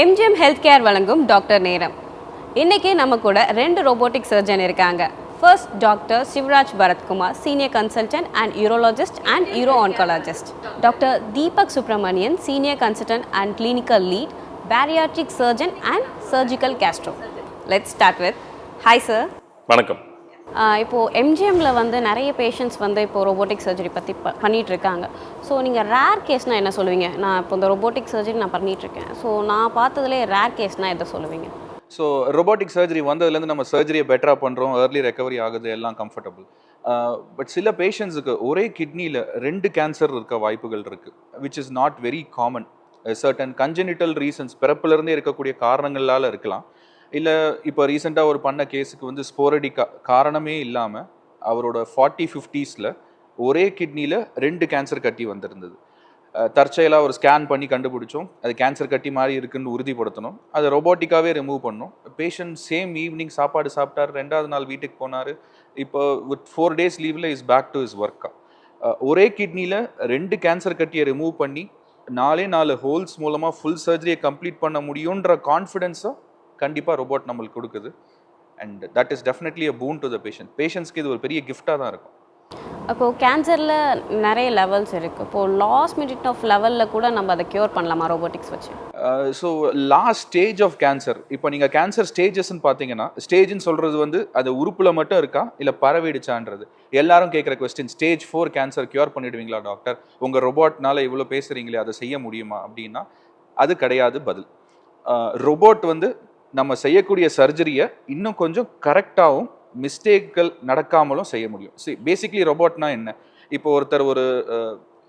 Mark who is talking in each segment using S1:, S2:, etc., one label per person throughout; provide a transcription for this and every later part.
S1: MGM health care வழங்கும் doctor நேரம். இன்றைக்கி நம்ம கூட ரெண்டு ரோபோட்டிக் சர்ஜன் இருக்காங்க. First doctor Sivaraj Bharathkumar senior consultant and urologist and uro oncologist doctor Deepak Subramanian senior consultant and clinical lead bariatric surgeon and surgical gastro let's start with hi sir
S2: வணக்கம்.
S1: இப்போது எம்ஜிஎம்மில் வந்து நிறைய patients வந்து இப்போ robotic surgery பற்றி ப இருக்காங்க so நீங்கள் ரேர் கேஸ்னால் என்ன சொல்லுவீங்க? நான் இப்போ இந்த ரோபோட்டிக் சர்ஜரி நான் பண்ணிகிட்ருக்கேன் இருக்கேன் ஸோ நான் பார்த்ததுலே ரேர் கேஸ்னால் எதை சொல்லுவீங்க?
S3: ஸோ ரொபோட்டிக் சர்ஜரி வந்ததுலேருந்து நம்ம சர்ஜரியை பெட்டராக பண்ணுறோம் ஏர்லி ரெக்கவரி ஆகுது எல்லாம் கம்ஃபர்டபுள் பட் சில பேஷண்ட்ஸுக்கு ஒரே கிட்னியில் ரெண்டு கேன்சர் இருக்க வாய்ப்புகள் இருக்குது which is not very common certain congenital reasons பிறப்புலேருந்தே இருக்கக்கூடிய காரணங்களால் இருக்கலாம். இல்லை இப்போ ரீசெண்டாக ஒரு பண்ண கேஸுக்கு வந்து ஸ்போரடிக்கா காரணமே இல்லாமல் அவரோட ஃபார்ட்டி ஃபிஃப்டீஸில் ஒரே கிட்னியில் ரெண்டு கேன்சர் கட்டி வந்திருந்தது. தற்செயலாக ஒரு ஸ்கேன் பண்ணி கண்டுபிடிச்சோம். அது கேன்சர் கட்டி மாதிரி இருக்குன்னு உறுதிப்படுத்தணும். அதை ரொபோட்டிக்காகவே ரிமூவ் பண்ணோம். பேஷண்ட் சேம் ஈவினிங் சாப்பாடு சாப்பிட்டார். ரெண்டாவது நாள் வீட்டுக்கு போனார். இப்போ வித் ஃபோர் டேஸ் லீவில் இஸ் பேக் டு இஸ் ஒர்க்கா ஒரே கிட்னியில் ரெண்டு கேன்சர் கட்டியை ரிமூவ் பண்ணி நாலே நாலு ஹோல்ஸ் மூலமாக ஃபுல் சர்ஜரியை கம்ப்ளீட் பண்ண முடியுன்ற கான்ஃபிடென்ஸை கண்டிப்பாக ரோபோட் நம்மளுக்கு கொடுக்குது. And that is definitely a boon to the patient பேஷண்ட்ஸ்க்கு இது ஒரு பெரிய கிஃப்டாக தான் இருக்கும்.
S1: அப்போது கேன்சரில் நிறைய லெவல்ஸ் இருக்குது இப்போது லாஸ்ட் மினிட் ஆஃப் லெவலில் கூட நம்ம அதை க்யூர் பண்ணலாமா ரோபோட்டிக்ஸ் வச்சு?
S3: So last stage of cancer இப்போ நீங்கள் கேன்சர் ஸ்டேஜஸ்ன்னு பார்த்தீங்கன்னா ஸ்டேஜ்னு சொல்கிறது வந்து அது உறுப்பில் மட்டும் இருக்கா இல்லை பரவிடுச்சான்றது? எல்லாரும் கேட்குற question stage four cancer cure பண்ணிடுவீங்களா டாக்டர் உங்கள் ரொபோட்னால இவ்வளோ பேசுகிறீங்களே அதை செய்ய முடியுமா அப்படின்னா அது கிடையாது பதில். ரொபோட் வந்து நம்ம செய்யக்கூடிய சர்ஜரியை இன்னும் கொஞ்சம் கரெக்டாகவும் மிஸ்டேக்கள் நடக்காமலும் செய்ய முடியும். சி பேசிக்லி ரொபோட்னா என்ன? இப்போ ஒருத்தர் ஒரு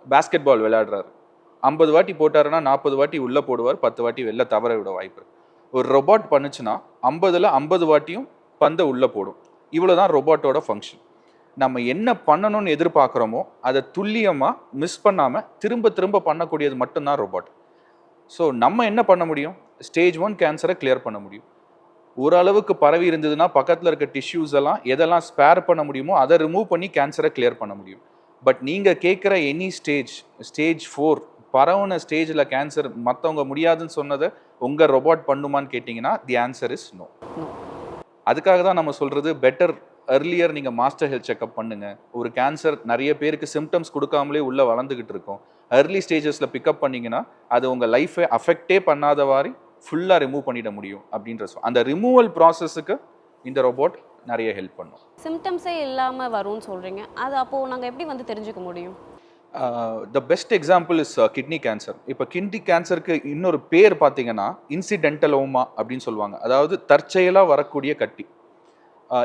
S3: பேஸ்கெட் பால் விளையாடுறாரு. ஐம்பது வாட்டி போட்டாருன்னா நாற்பது வாட்டி உள்ளே போடுவார் பத்து வாட்டி வெளில தவற விட வாய்ப்பு ஒரு ரொபாட் பண்ணுச்சுன்னா ஐம்பதில் ஐம்பது வாட்டியும் பந்தை உள்ளே போடும். இவ்வளோ தான் ரொபாட்டோட ஃபங்க்ஷன் நம்ம என்ன பண்ணணும்னு எதிர்பார்க்குறோமோ அதை துல்லியமாக மிஸ் பண்ணாமல் திரும்ப திரும்ப பண்ணக்கூடியது மட்டும்தான் ரொபாட் ஸோ நம்ம என்ன பண்ண முடியும்? ஸ்டேஜ் ஒன் கேன்சரை கிளியர் பண்ண முடியும். ஓரளவுக்கு பரவி இருந்ததுன்னா பக்கத்தில் இருக்க டிஷ்யூஸ் எல்லாம் எதெல்லாம் ஸ்பேர் பண்ண முடியுமோ அதை ரிமூவ் பண்ணி கேன்சரை கிளியர் பண்ண முடியும். பட் நீங்கள் கேட்குற எனி ஸ்டேஜ் ஸ்டேஜ் ஃபோர் பரவுன ஸ்டேஜில் கேன்சர் மற்றவங்க முடியாதுன்னு சொன்னதை உங்கள் ரொபோட் பண்ணுமான்னு கேட்டிங்கன்னா தி ஆன்சர் இஸ் நோ அதுக்காக தான் நம்ம சொல்கிறது பெட்டர் earlier நீங்கள் மாஸ்டர் ஹெல்த் செக்அப் பண்ணுங்க. ஒரு கேன்சர் நிறைய பேருக்கு சிம்டம்ஸ் கொடுக்காமலே உள்ளே வளர்ந்துக்கிட்டு இருக்கும். Early ஸ்டேஜஸில் பிக்கப் பண்ணீங்கன்னா அது உங்கள் லைஃபை அஃபெக்டே பண்ணாத மாதிரி ஃபுல்லாக ரிமூவ் பண்ணிட முடியும் அப்படின்ற சொ- அந்த ரிமூவல் ப்ராசஸுக்கு இந்த ரோபோட் நிறைய ஹெல்ப் பண்ணும்.
S1: சிம்டம்ஸே இல்லாமல் வரும்னு சொல்கிறீங்க அது அப்போது நாங்கள் எப்படி வந்து தெரிஞ்சுக்க முடியும்?
S3: The best example is kidney cancer இப்போ கிட்னி கேன்சருக்கு இன்னொரு பேர் பார்த்தீங்கன்னா இன்சிடென்டலோமா அப்படின்னு சொல்லுவாங்க. அதாவது தற்செயலாக வரக்கூடிய கட்டி.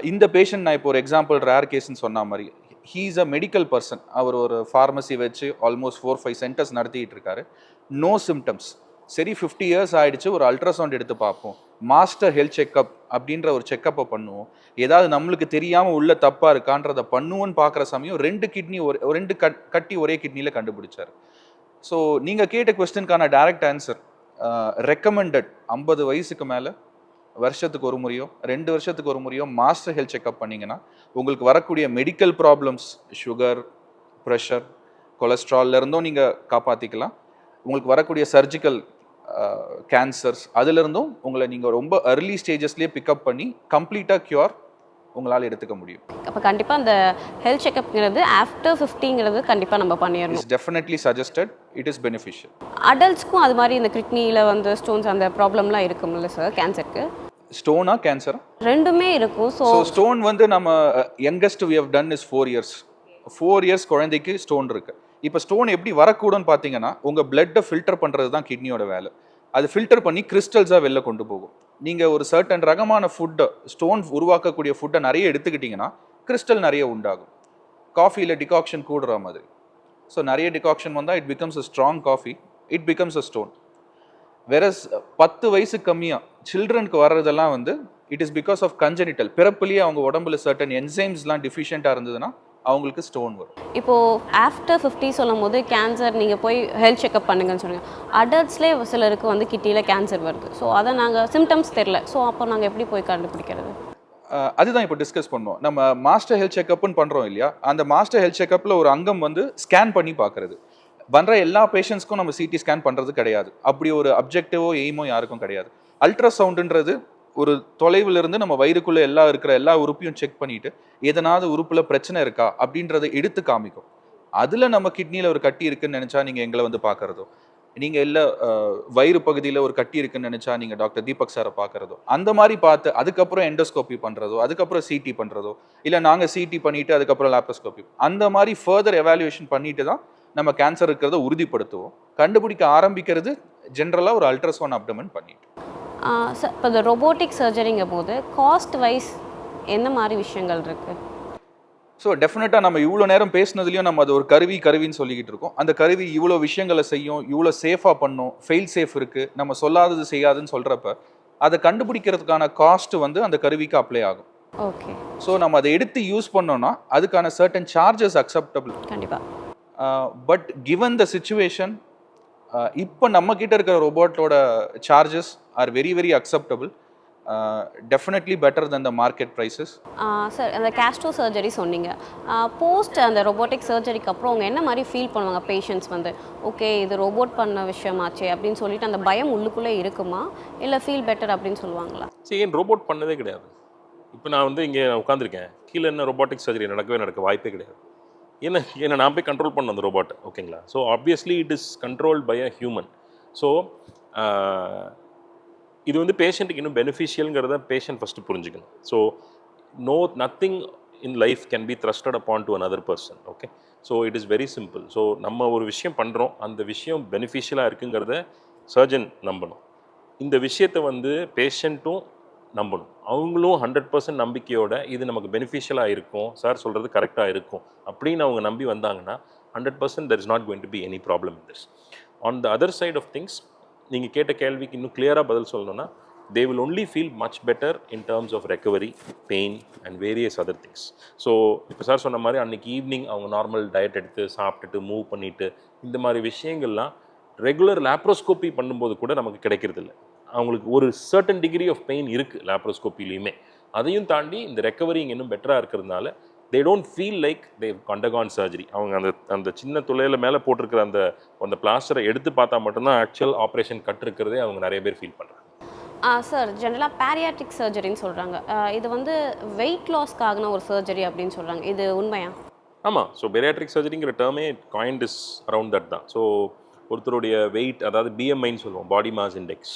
S3: இந்த பேஷண்ட் நான் இப்போ ஒரு எக்ஸாம்பிள் ரேர் கேஸ்ன்னு சொன்ன மாதிரி he is a medical person அவர் ஒரு ஃபார்மசி வச்சு ஆல்மோஸ்ட் ஃபோர் ஃபைவ் சென்டர்ஸ் நடத்திட்டு இருக்காரு. நோ சிம்டம்ஸ் சரி ஃபிஃப்டி இயர்ஸ் ஆயிடுச்சு ஒரு அல்ட்ராசவுண்ட் எடுத்து பார்ப்போம். மாஸ்டர் ஹெல்த் செக்அப் அப்படின்ற ஒரு செக்கப்பை பண்ணுவோம். ஏதாவது நம்மளுக்கு தெரியாமல் உள்ள தப்பாக இருக்கான்றதை பண்ணுவோன்னு பார்க்குற சமயம் ரெண்டு கிட்னி ஒரு ரெண்டு கட் கட்டி ஒரே கிட்னியில் கண்டுபிடிச்சார். ஸோ நீங்கள் கேட்ட கொஸ்டினுக்கான டைரக்ட் ஆன்சர் ரெக்கமெண்டட் ஐம்பது வயசுக்கு மேலே வருஷத்துக்கு ஒரு முறையோ ரெண்டு வருஷத்துக்கு ஒரு முறையோ மாஸ்டர் ஹெல்த் செக்அப் பண்ணிங்கன்னா உங்களுக்கு வரக்கூடிய மெடிக்கல் ப்ராப்ளம்ஸ் சுகர் ப்ரெஷர் கொலஸ்ட்ரால்லேருந்தும் நீங்கள் காப்பாற்றிக்கலாம் உங்களுக்கு வரக்கூடிய சர்ஜிக்கல் கேன்சர்ஸ் அதுலேருந்தும் உங்களை நீங்கள் ரொம்ப early ஸ்டேஜஸ்லேயே பிக்கப் பண்ணி கம்ப்ளீட்டாக க்யூர் உங்களால் எடுத்துக்க முடியும்.
S1: அப்போ கண்டிப்பாக அந்த ஹெல்த் செக்அப்ங்கிறது ஆஃப்டர் ஃபிஃப்டிங்கிறது கண்டிப்பாக நம்ம பண்ணிடணும்.
S3: It's definitely suggested it is beneficial
S1: அடல்ட்ஸ்க்கும் அது மாதிரி இந்த கிட்னியில் வந்து ஸ்டோன்ஸ் அந்த ப்ராப்ளம்லாம் இருக்கும்ல சார் கேன்சருக்கு
S3: ஸ்டோனா கேன்சரா
S1: ரெண்டுமே இருக்கும். ஸோ
S3: ஸ்டோன் வந்து நம்ம youngest we have done is four years four years குழந்தைக்கு ஸ்டோன் இருக்கு. இப்போ ஸ்டோன் எப்படி வரக்கூடும்னு பார்த்தீங்கன்னா உங்கள் பிளட்டை ஃபில்டர் பண்ணுறது தான் கிட்னியோட வேலை. அது ஃபில்டர் பண்ணி கிறிஸ்டல்ஸாக வெளில கொண்டு போகும். நீங்கள் ஒரு சர்டன் ரகமான ஃபுட்டை ஸ்டோன் உருவாக்கக்கூடிய ஃபுட்டை நிறைய எடுத்துக்கிட்டிங்கன்னா கிறிஸ்டல் நிறைய உண்டாகும். காஃபியில் டிகாக்ஷன் கூடுற மாதிரி. ஸோ நிறைய டிகாக்ஷன் வந்தால் it becomes a strong coffee it becomes a stone versus பத்து வயசு கம்மியாக சில்ட்ரனுக்கு வர்றதெல்லாம் வந்து it is because of congenital பிறப்புலேயே அவங்க உடம்புல சர்டன் என்சைம்ஸ்லாம் டிஃபிஷியண்ட்டாக இருந்ததுன்னா அவங்களுக்கு ஸ்டோன் வரும்.
S1: இப்போது ஆஃப்டர் ஃபிஃப்டி சொல்லும் போது கேன்சர் நீங்கள் போய் ஹெல்த் செக்அப் பண்ணுங்கன்னு சொன்னீங்க அடல்ட்ஸ்லேயே சிலருக்கு வந்து கிட்னியில் கேன்சர் வருது. ஸோ அதை நாங்கள் சிம்டம்ஸ் தெரில ஸோ அப்போ நாங்கள் எப்படி போய் கண்டுபிடிக்கிறது?
S3: அதுதான் இப்போ டிஸ்கஸ் பண்ணோம். நம்ம மாஸ்டர் ஹெல்த் செக்அப்னு பண்ணுறோம் இல்லையா? அந்த மாஸ்டர் ஹெல்த் செக்அப்பில் ஒரு அங்கம் வந்து ஸ்கேன் பண்ணி பார்க்குறது. வர்ற எல்லா பேஷண்ட்ஸ்க்கும் நம்ம சிடி ஸ்கேன் பண்ணுறது கிடையாது. அப்படி ஒரு அப்ஜெக்டிவோ எய்மோ யாருக்கும் கிடையாது. அல்ட்ராசவுண்டுன்றது ஒரு தொலைவில் இருந்து நம்ம வயிறுக்குள்ளே எல்லா இருக்கிற எல்லா உறுப்பையும் செக் பண்ணிட்டு எதனாவது உறுப்பில் பிரச்சனை இருக்கா? அப்படின்றத எடுத்து காமிக்கும். அதில் நம்ம கிட்னியில் ஒரு கட்டி இருக்குன்னு நினச்சா நீங்கள் எங்களை வந்து பார்க்குறதோ நீங்கள் இல்லை வயிறு பகுதியில் ஒரு கட்டி இருக்குன்னு நினச்சா நீங்கள் டாக்டர் தீபக் சாரை பார்க்குறதோ அந்த மாதிரி பார்த்து அதுக்கப்புறம் எண்டோஸ்கோபி பண்ணுறதோ அதுக்கப்புறம் சிடி பண்ணுறதோ இல்லை நாங்கள் சிடி பண்ணிவிட்டு அதுக்கப்புறம் லேப்டோஸ்கோப்பி அந்த மாதிரி ஃபர்தர் எவாலுவேஷன் பண்ணிட்டு தான் நம்ம கேன்சர் இருக்கிறத உறுதிப்படுத்துவோம். கண்டுபிடிக்க ஆரம்பிக்கிறது ஜென்ரலாக ஒரு அல்ட்ராசவுண்ட் அப்டமன் பண்ணிட்டு.
S1: இப்போ இந்த ரொபோட்டிக் சர்ஜரிங்கும் போது காஸ்ட் வைஸ் என்ன மாதிரி விஷயங்கள் இருக்குது
S3: ஸோ டெஃபினட்டாக நம்ம இவ்வளோ நேரம் பேசுனதுலையும் நம்ம அது ஒரு கருவி கருவின்னு சொல்லிக்கிட்டு இருக்கோம். அந்த கருவி இவ்வளோ விஷயங்களை செய்யும் இவ்வளோ சேஃபாக பண்ணும் ஃபெயில் சேஃப் இருக்குது நம்ம சொல்லாதது செய்யாதுன்னு சொல்கிறப்ப அதை கண்டுபிடிக்கிறதுக்கான காஸ்ட் வந்து அந்த கருவிக்கு அப்ளை ஆகும்.
S1: ஓகே
S3: ஸோ நம்ம அதை எடுத்து யூஸ் பண்ணோம்னா அதுக்கான சர்டன் சார்ஜஸ் அக்செப்டபிள்
S1: கண்டிப்பாக
S3: பட் கிவன் த சுச்சுவேஷன் இப்போ நம்ம கிட்ட இருக்கிற ரோபோட்டோட charges are very very acceptable definitely better than the market prices
S1: sir அந்த கேஸ்ட்ரோ சர்ஜரி சொன்னீங்க. போஸ்ட் அந்த ரொபோட்டிக் சர்ஜரிக்கு அப்புறம் அவங்க என்ன மாதிரி ஃபீல் பண்ணுவாங்க பேஷண்ட்ஸ் வந்து? ஓகே இது ரோபோட் பண்ண விஷயமாச்சே அப்படின்னு சொல்லிட்டு அந்த பயம் உள்ளுக்குள்ளே இருக்குமா? இல்லை ஃபீல் பெட்டர் அப்படின்னு சொல்லுவாங்களா?
S2: சரி ஏன் ரோபோட் பண்ணதே கிடையாது. இப்போ நான் வந்து இங்கே உட்காந்துருக்கேன் கீழே என்ன ரோபோட்டிக் சர்ஜரி நடக்கவே நடக்க வாய்ப்பே கிடையாது. ஏன்னா ஏன்னா நான் போய் கண்ட்ரோல் பண்ண அந்த ரோபோட் ஓகேங்களா so obviously it is controlled by a human so இது வந்து பேஷண்ட்டுக்கு இன்னும் பெனிஃபிஷியல்ங்கிறத பேஷண்ட் ஃபஸ்ட்டு புரிஞ்சுக்கணும். So no nothing in life can be trusted upon to another person okay so it is very simple so நம்ம ஒரு விஷயம் பண்ணுறோம் அந்த விஷயம் பெனிஃபிஷியலாக இருக்குங்கிறத சர்ஜன் நம்பணும். இந்த விஷயத்தை வந்து பேஷண்ட்டும் நம்பணும். அவங்களும் ஹண்ட்ரட் பர்சன்ட் நம்பிக்கையோட இது நமக்கு பெனிஃபிஷியலாக இருக்கும் சார் சொல்கிறது கரெக்டாக இருக்கும் அப்படின்னு அவங்க நம்பி வந்தாங்கன்னா hundred percent there is not going to be any problem in this on the other side of things நீங்கள் கேட்ட கேள்விக்கு இன்னும் கிளியராக பதில் சொல்லணும்னா they will only feel much better in terms of recovery pain and various other things so இப்போ sir சொன்ன மாதிரி அன்னைக்கு ஈவினிங் அவங்க நார்மல் டயட் எடுத்து சாப்பிட்டுட்டு மூவ் பண்ணிவிட்டு இந்த மாதிரி விஷயங்கள்லாம் ரெகுலர் லேப்ரோஸ்கோப்பி பண்ணும்போது கூட நமக்கு கிடைக்கிறது இல்லை அவங்களுக்கு ஒரு சர்டன் டிகிரி ஆஃப் பெயின் இருக்குது லேப்ரோஸ்கோப்பிலையுமே அதையும் தாண்டி இந்த ரெக்கவரிங் இன்னும் பெட்டராக இருக்கிறதுனால they don't feel like they கண்டகான் surgery அவங்க அந்த அந்த சின்ன துளையில மேலே போட்டிருக்கிற அந்த அந்த பிளாஸ்டரை எடுத்து பார்த்தா மட்டும்தான் ஆக்சுவல் ஆப்ரேஷன் கட் இருக்கிறதே அவங்க நிறைய பேர் ஃபீல் பண்ணுறாங்க
S1: சார் ஜென்ரலாக பேரியாட்ரிக் சர்ஜரின்னு சொல்கிறாங்க இது வந்து வெயிட் லாஸ்க்காகன ஒரு சர்ஜரி அப்படின்னு சொல்கிறாங்க இது உண்மையா?
S2: ஆமாம் ஸோ பெரியாட்ரிக் சர்ஜரிங்கிற டேர்மே காயின்ட் இஸ் அரவுண்ட் தட் தான். ஸோ ஒருத்தருடைய வெயிட் அதாவது பிஎம்ஐன்னு சொல்லுவோம் body mass index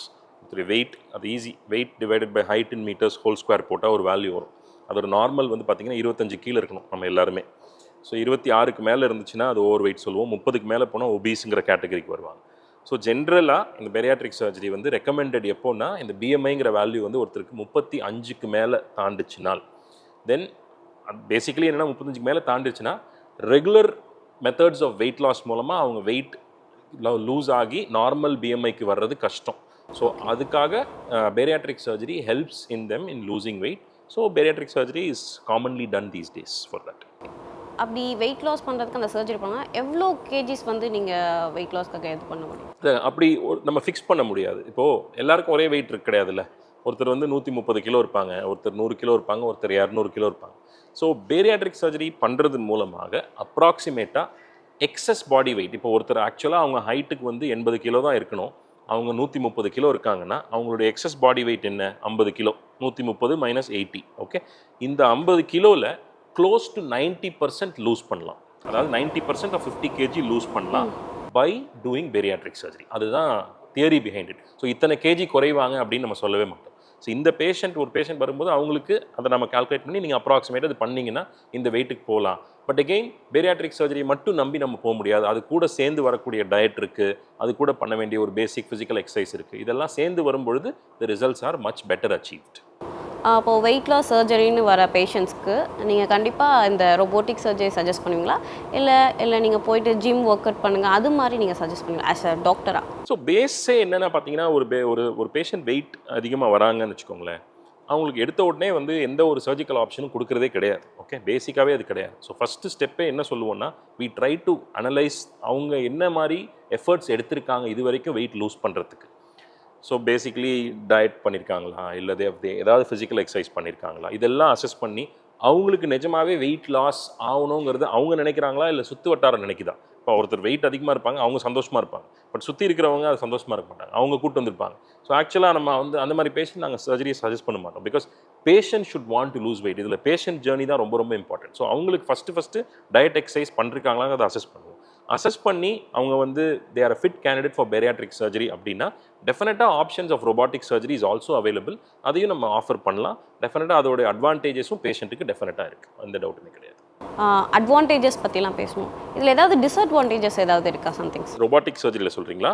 S2: three weight அது is weight divided by height in metres whole square போட்டால் ஒரு வேல்யூ வரும். அதோட நார்மல் வந்து பார்த்திங்கன்னா இருபத்தஞ்சு கீழே இருக்கணும் நம்ம எல்லாருமே. ஸோ இருபத்தி ஆறுக்கு மேலே இருந்துச்சுன்னா அது ஓவர் வெயிட் சொல்லுவோம். முப்பதுக்கு மேலே போனால் ஒபீஸுங்கிற கேட்டகரிக்கு வருவாங்க. ஸோ ஜென்ரலாக இந்த பெரியாட்ரிக் சர்ஜரி வந்து ரெக்கமெண்டட் எப்போன்னா இந்த பிஎம்ஐங்கிற வேல்யூ வந்து ஒருத்தருக்கு முப்பத்தி அஞ்சுக்கு மேலே தாண்டுச்சுனால். தென் பேசிக்கலி என்னென்னா முப்பத்தஞ்சுக்கு மேலே தாண்டிச்சுன்னா regular methods of weight loss மூலமாக அவங்க வெயிட் லூஸ் ஆகி நார்மல் பிஎம்ஐக்கு வர்றது கஷ்டம். ஸோ அதுக்காக bariatric surgery helps in them in losing weight so bariatric surgery is commonly done these days for that
S1: அப்படி வெயிட் லாஸ் பண்ணுறதுக்கு அந்த சர்ஜரி பண்ணால் எவ்வளோ கேஜிஸ் வந்து நீங்கள் வெயிட் லாஸ்க்காக இது பண்ண முடியும்?
S2: அப்படி நம்ம ஃபிக்ஸ் பண்ண முடியாது. இப்போது எல்லாருக்கும் ஒரே வெயிட் இருக்கு கிடையாதுல்ல. ஒருத்தர் வந்து நூற்றி முப்பது கிலோ இருப்பாங்க ஒருத்தர் நூறு கிலோ இருப்பாங்க ஒருத்தர் இரநூறு கிலோ இருப்பாங்க. ஸோ பேரியாட்ரிக் சர்ஜரி பண்ணுறது மூலமாக அப்ராக்சிமேட்டாக எக்ஸஸ் பாடி வெயிட் இப்போ ஒருத்தர் ஆக்சுவலாக அவங்க ஹைட்டுக்கு வந்து எண்பது கிலோ தான் இருக்கணும். அவங்க நூற்றி முப்பது கிலோ இருக்காங்கன்னா அவங்களுடைய எக்ஸஸ் பாடி வெயிட் என்ன? ஐம்பது கிலோ. நூற்றி முப்பது மைனஸ் எயிட்டி ஓகே இந்த ஐம்பது கிலோவில் close to ninety percent lose பண்ணலாம். அதாவது ninety percent of fifty KG lose பண்ணலாம் பை டூயிங் பேரியாட்ரிக் சர்ஜரி அதுதான் தியரி பிஹைண்ட் இட் ஸோ இத்தனை கேஜி குறைவாங்க அப்படின்னு நம்ம சொல்லவே மாட்டோம். ஸோ இந்த பேஷண்ட் ஒரு பேஷண்ட் வரும்போது அவங்களுக்கு அதை நம்ம கால்குலேட் பண்ணி நீங்கள் அப்ராக்சிமேட்டாக அது பண்ணிங்கன்னா இந்த வெயிட்டுக்கு போகலாம். பட் அகெயின் பேரியாட்ரிக் சர்ஜரி மட்டும் நம்பி நம்ம போக முடியாது. அது கூட சேர்ந்து வரக்கூடிய டயட் இருக்குது அது கூட பண்ண வேண்டிய ஒரு பேசிக் ஃபிசிக்கல் எக்ஸசைஸ் இருக்குது இதெல்லாம் சேர்ந்து வரும்பொழுது the results are much better achieved
S1: அப்போது வெயிட் லாஸ் சர்ஜரின்னு வர பேஷண்ட்ஸ்க்கு நீங்கள் கண்டிப்பாக இந்த ரொபோட்டிக் சர்ஜரி சஜஸ்ட் பண்ணுவீங்களா? இல்லை இல்லை நீங்கள் போயிட்டு ஜிம் ஒர்க் அவுட் பண்ணுங்கள் அது மாதிரி நீங்கள் சஜஸ்ட் பண்ணுவீங்களா? ஆஸ் அ டாக்டராக
S2: ஸோ பேஸே என்னென்னா பார்த்தீங்கன்னா ஒரு பே ஒரு ஒரு பேஷண்ட் வெயிட் அதிகமாக வராங்கன்னு வச்சுக்கோங்களேன். அவங்களுக்கு எடுத்த உடனே வந்து எந்த ஒரு சர்ஜிக்கல் ஆப்ஷனும் கொடுக்குறதே கிடையாது. ஓகே பேசிக்காகவே அது கிடையாது. ஸோ ஃபஸ்ட்டு ஸ்டெப்பே என்ன சொல்லுவோன்னா வி ட்ரை டு அனலைஸ் அவங்க என்ன மாதிரி எஃபர்ட்ஸ் எடுத்திருக்காங்க இது வரைக்கும் வெயிட் லூஸ் பண்ணுறதுக்கு ஸோ பேசிக்கலி டயட் பண்ணியிருக்காங்களா இல்லை தே ஏதாவது ஃபிசிக்கல் எக்ஸசைஸ் பண்ணியிருக்காங்களா இதெல்லாம் அசஸ் பண்ணி அவங்களுக்கு நிஜமாவே வெயிட் லாஸ் ஆகணுங்கிறது அவங்க நினைக்கிறாங்களா? இல்லை சுற்று வட்டாரம் நினைக்குதா? இப்போ ஒருத்தர் வெயிட் அதிகமாக இருப்பாங்க அவங்க சந்தோஷமாக இருப்பாங்க. பட் சுற்றி இருக்கிறவங்க அது சந்தோஷமாக இருக்க மாட்டாங்க. அவங்க கூட்டு வந்திருப்பாங்க. ஸோ ஆக்சுவலாக நம்ம வந்து அந்த மாதிரி பேஷண்ட் நாங்கள் சர்ஜரியை சஜஸ்ட் பண்ண மாட்டோம். Because patient should want to lose weight இதில் பேஷண்ட் ஜேர்னி தான் ரொம்ப ரொம்ப இம்பார்ட்டன்ட் ஸோ அவங்களுக்கு ஃபஸ்ட்டு ஃபஸ்ட்டு டயட் எக்ஸசைஸ் பண்ணிருக்காங்களாங்க அதை அசஸ் பண்ணுவோம். அசஸ் பண்ணி அவங்க வந்து they are fit candidate for bariatric surgery அப்படின்னா டெஃபினட்டாக options of robotic surgery is also available அதையும் நம்ம ஆஃபர் பண்ணலாம். டெஃபினட்டாக அதோட அட்வான்டேஜஸும் பேஷண்ட்டுக்கு டெஃபினட்டாக இருக்குது அந்த டவுட்டுமே கிடையாது.
S1: அட்வான்டேஜஸ் பற்றிலாம் பேசணும் இதில் ஏதாவது டிஸ்அட்வான்டேஜஸ் ஏதாவது இருக்கா சம்திங்ஸ்
S2: robotic சர்ஜரியில் சொல்கிறீங்களா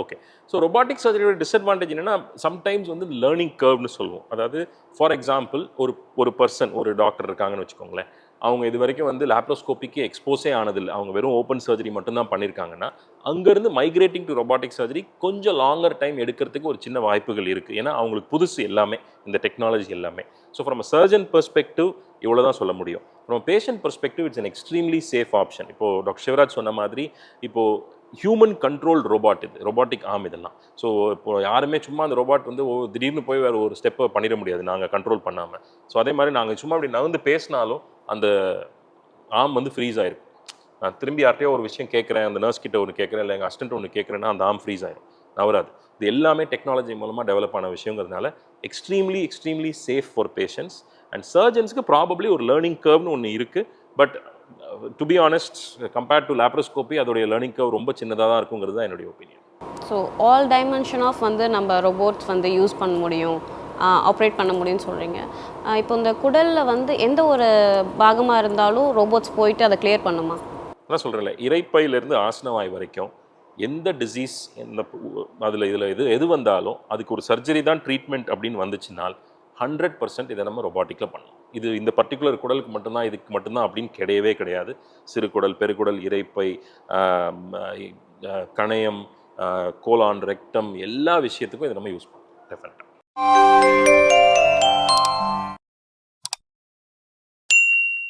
S2: ஓகே ஸோ robotic சர்ஜரியோட டிஸ்அட்வான்டேஜ் என்னன்னா சம்டைம்ஸ் வந்து லேர்னிங் கர்வ்னு சொல்லுவோம். அதாவது ஃபார் எக்ஸாம்பிள் ஒரு ஒரு பர்சன் ஒரு டாக்டர் இருக்காங்கன்னு வச்சுக்கோங்களேன். அவங்க இது வரைக்கும் வந்து லேப்ரோஸ்கோப்பிக்கு எக்ஸ்போஸே ஆனதில்லை. அவங்க வெறும் ஓப்பன் சர்ஜரி மட்டும்தான் பண்ணியிருக்காங்கன்னா அங்கேருந்து மைக்ரேட்டிங் டு ரொபாட்டிக் சர்ஜரி கொஞ்சம் லாங்கர் டைம் எடுக்கிறதுக்கு ஒரு சின்ன வாய்ப்புகள் இருக்குது ஏன்னா அவங்களுக்கு புதுசு எல்லாமே இந்த டெக்னாலஜி எல்லாமே. ஸோ ஃப்ரம் சர்ஜன் பெர்ஸ்பெக்டிவ் இவ்வளோ தான் சொல்ல முடியும். From patient perspective it's an extremely safe option இப்போது டாக்டர் சிவராஜ் சொன்ன மாதிரி இப்போது ஹியூமன் கண்ட்ரோல் ரோபாட் இது ரோபாட்டிக் ஆர்ம் இதெல்லாம். ஸோ இப்போ யாருமே சும்மா அந்த ரோபாட் வந்து திடீர்னு போய் வேறு ஒரு ஸ்டெப்பை பண்ணிட முடியாது நாங்கள் கண்ட்ரோல் பண்ணாமல் ஸோ அதே மாதிரி நாங்கள் சும்மா அப்படி நகர்ந்து பேசினாலும் அந்த ஆர்ம் வந்து ஃப்ரீஸ் ஆயிருக்கும் நான் திரும்பி யார்கிட்டயோ ஒரு விஷயம் கேட்குறேன் அந்த நர்ஸ் கிட்ட ஒன்று கேட்குறேன் இல்லை எங்கள் அசிஸ்டன்ட் ஒன்று கேட்குறேன்னா அந்த ஆர்ம் ஃப்ரீஸ் ஆயிரும். நவராது. இது எல்லாமே டெக்னாலஜி மூலமாக டெவலப் ஆன விஷயங்கிறதுனால extremely extremely safe for patients and சர்ஜன்ஸ்க்கு probably ஒரு லேர்னிங் கர்வ்னு ஒன்று இருக்குது but to be honest compared to laparoscopy அதோடைய லேர்னிங் கர்வ் ரொம்ப சின்னதாக தான் இருக்குங்கிறது தான் என்னுடைய opinion
S1: so all dimension of வந்து நம்ம ரொபோட்ஸ் வந்து யூஸ் பண்ண முடியும் ஆப்ரேட் பண்ண முடியும்னு சொல்கிறீங்க இப்போ இந்த குடலில் வந்து எந்த ஒரு பாகமாக இருந்தாலும் ரோபோட்ஸ் போயிட்டு அதை கிளியர் பண்ணுமா?
S2: அதான் சொல்கிறேன்ல இறைப்பையிலேருந்து ஆசனவாய் வரைக்கும் எந்த டிசீஸ் எந்த அதில் இதில் எது எது வந்தாலும் அதுக்கு ஒரு சர்ஜரி தான் ட்ரீட்மெண்ட் அப்படின்னு வந்துச்சுனால் ஹண்ட்ரட் பர்சன்ட் இதை நம்ம ரொபாட்டிக்கில் பண்ணலாம். இது இந்த பர்டிகுலர் குடலுக்கு மட்டும்தான் இதுக்கு மட்டும்தான் அப்படின்னு கிடையவே கிடையாது. சிறுகுடல் பெருக்குடல் இறைப்பை கணையம் கோலான் ரெக்டம் எல்லா விஷயத்துக்கும் இதை நம்ம யூஸ் பண்ணுவோம் டெஃபினட்டாக